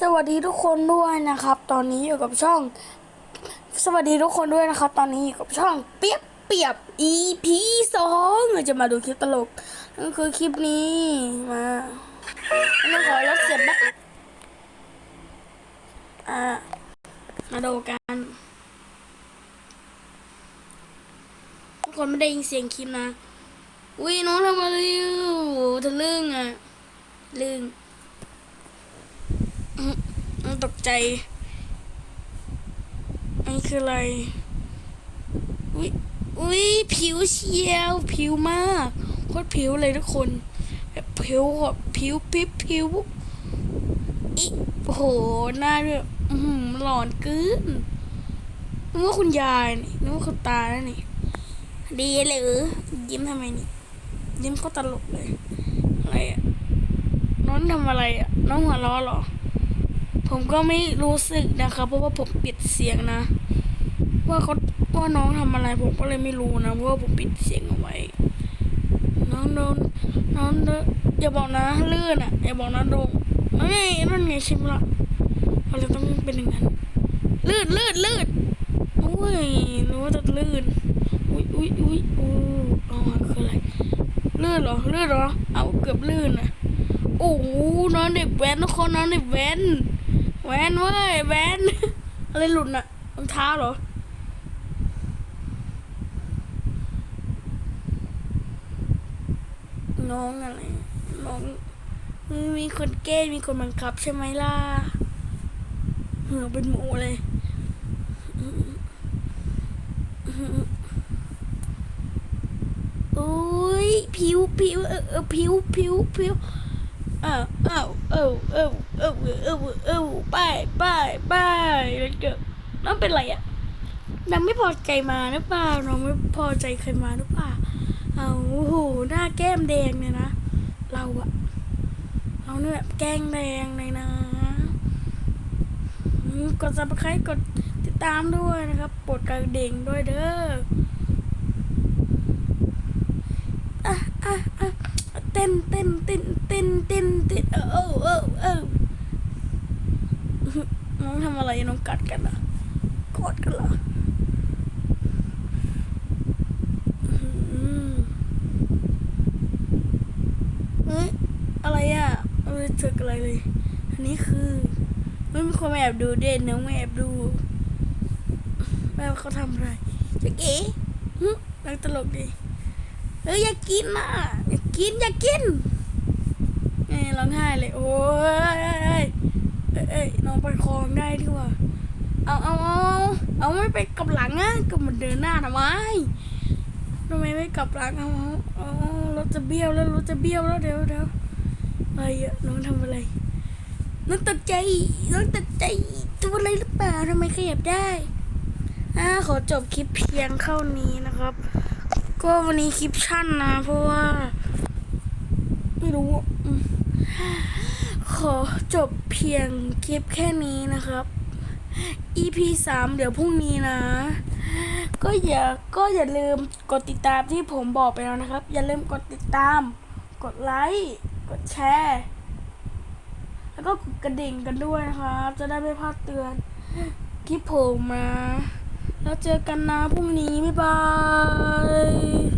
สวัสดีทุกคนด้วยนะครับ ตอนนี้อยู่กับช่อง สวัสดีทุกคนด้วยนะครับ ตอนนี้อยู่กับช่องเปียบเปียบ EP สองเราจะมาดูคลิปตลกนั่นคือคลิปนี้มาต้องขอรถเสียบแป๊บอ่ามาดูกันทุกคนไม่ได้ยินเสียงคลิปนะอุ้ยน้องทำอะไรอยู่ทะลึ่งอะลึ่ง ตกใจ อันนี้คืออะไร อุ้ยอุ้ยผิวเชียว ผิวมากโคตรผิวเลยทุกคน ผิวแบบผิวผิวผิวอีโอ้โหหน้าด้วยอือหือหลอนกึ้นนึกว่าคุณยายนี่นึกว่าคุณตาแล้วนี่ ดีเลยเออยิ้มทำไมนี่ ยิ้มก็ตลกเลย อะไรอะน้องทำอะไรอะน้องหัวเราะหรอ ผมก็ไม่รู้สึกนะครับ เพราะว่าผมปิดเสียงนะ ว่าเขาว่าน้องทำอะไร ผมก็เลยไม่รู้นะเพราะว่าผมปิดเสียงเอาไว้ น้องโดนน้องเดอย่าบอกนะลื่นอะอย่าบอกนะโดนเฮ้ยนั่นไงชิมละเราจะต้องเป็นอย่างนั้นลื่นลื่นลื่นอุ้ยนึกว่าจะลื่นอุ้ยอุ้ยอุ้ยอู้อ๋อคืออะไรลื่นเหรอลื่นเหรอเอาเกือบลื่นอะโอ้โหนอนเด็กแว้นทุกคนนอนเด็กแว้น แวนเว้ยแวนอะไรหลุดน่ะรองเท้าเหรอน้องอะไรน้องมีคนแก้มีคนบังคับใช่ไหมล่ะเหือเป็นหมูเลยอุ้ยผิวผิวเออเออผิวผิวผิว อ้าวอ้าวเอ้าเอ้าเอ้าเอ้าเอ้าไปไปไปแล้วเกิดน้องเป็นไรอะน้องไม่พอใจมาหรือเปล่าน้องไม่พอใจใครมาหรือเปล่าเอาโอ้โหหน้าแก้มแดงเนี่ยนะเราอะเราเนี่ยแบบแก้งแดงเลยนะอืมกดซับสไครต์กดติดตามด้วยนะครับปลดกระเดิ่งด้วยเด้อะอะอะ เต้นเต้นเต้นเต้นเต้นเต้นเออเออเออน้องทำอะไรน้องกัดกันอะกอดกันเหรออืมเฮ้ยอะไรอะไม่ได้เจออะไรเลย อันนี้คือไม่มีคนมาแอบดูเด่นน้องมาแอบดูแม่เขาทำอะไรจะเก๋หึนักตลกดีเอ้ยอยากกินน่ะอยาก กินอยากกินเอ้ร้องไห้เลยโอ้ยเอ้ยน้องไปคลองได้ดีกว่าเอาเอาเอาเอาไม่ไปกลับหลังอะก็มันเดินหน้าทำไมทำไมไม่กลับหลังเอาเอาเอรถจะเบี้ยวแล้วรถจะเบี้ยวแล้วเดี๋ยวเดี๋ยวอะไรอะน้องทำอะไรน้องตัดใจน้องตัดใจตัวอะไรหรือเปล่าทำไมขยับได้อ่าขอจบคลิปเพียงเท่านี้นะครับ ก็วันนี้คลิปชั่นนะเพราะว่า รู้ ขอจบเพียงคลิปแค่นี้นะครับ EP สามเดี๋ยวพรุ่งนี้นะ ก็อย่าก็อย่าลืมกดติดตามที่ผมบอกไปแล้วนะครับ อย่าลืมกดติดตาม กดไลค์กดแชร์แล้วก็กดกระดิ่งกันด้วยนะครับ จะได้ไม่พลาดเตือนคลิปผมนะแล้วเจอกันนะพรุ่งนี้ บ๊ายบาย